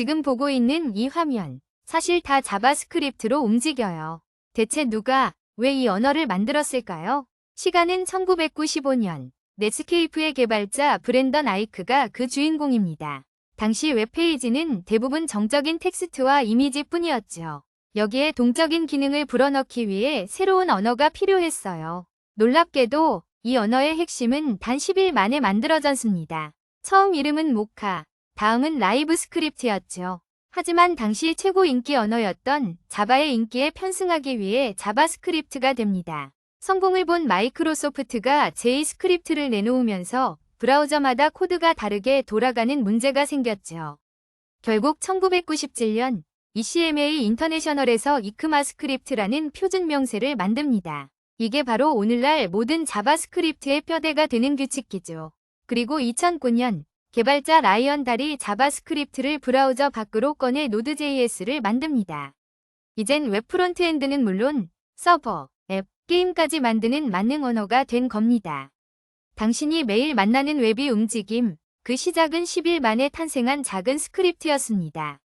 지금 보고 있는 이 화면, 사실 다 자바스크립트로 움직여요. 대체 누가 왜 이 언어를 만들었을까요? 시간은 1995년, 넷스케이프의 개발자 브랜던 아이크가 그 주인공입니다. 당시 웹페이지는 대부분 정적인 텍스트와 이미지뿐이었죠. 여기에 동적인 기능을 불어넣기 위해 새로운 언어가 필요했어요. 놀랍게도 이 언어의 핵심은 단 10일 만에 만들어졌습니다. 처음 이름은 모카, 다음은 라이브 스크립트였죠. 하지만 당시 최고 인기 언어였던 자바의 인기에 편승하기 위해 자바스크립트가 됩니다. 성공을 본 마이크로소프트가 제이스크립트를 내놓으면서 브라우저마다 코드가 다르게 돌아가는 문제가 생겼죠. 결국 1997년 ECMA 인터내셔널에서 이크마스크립트라는 표준 명세를 만듭니다. 이게 바로 오늘날 모든 자바스크립트의 뼈대가 되는 규칙기죠. 그리고 2009년 개발자 라이언 달이 자바스크립트를 브라우저 밖으로 꺼내 노드.js를 만듭니다. 이젠 웹 프론트엔드는 물론 서버, 앱, 게임까지 만드는 만능 언어가 된 겁니다. 당신이 매일 만나는 웹이 움직임, 그 시작은 10일 만에 탄생한 작은 스크립트였습니다.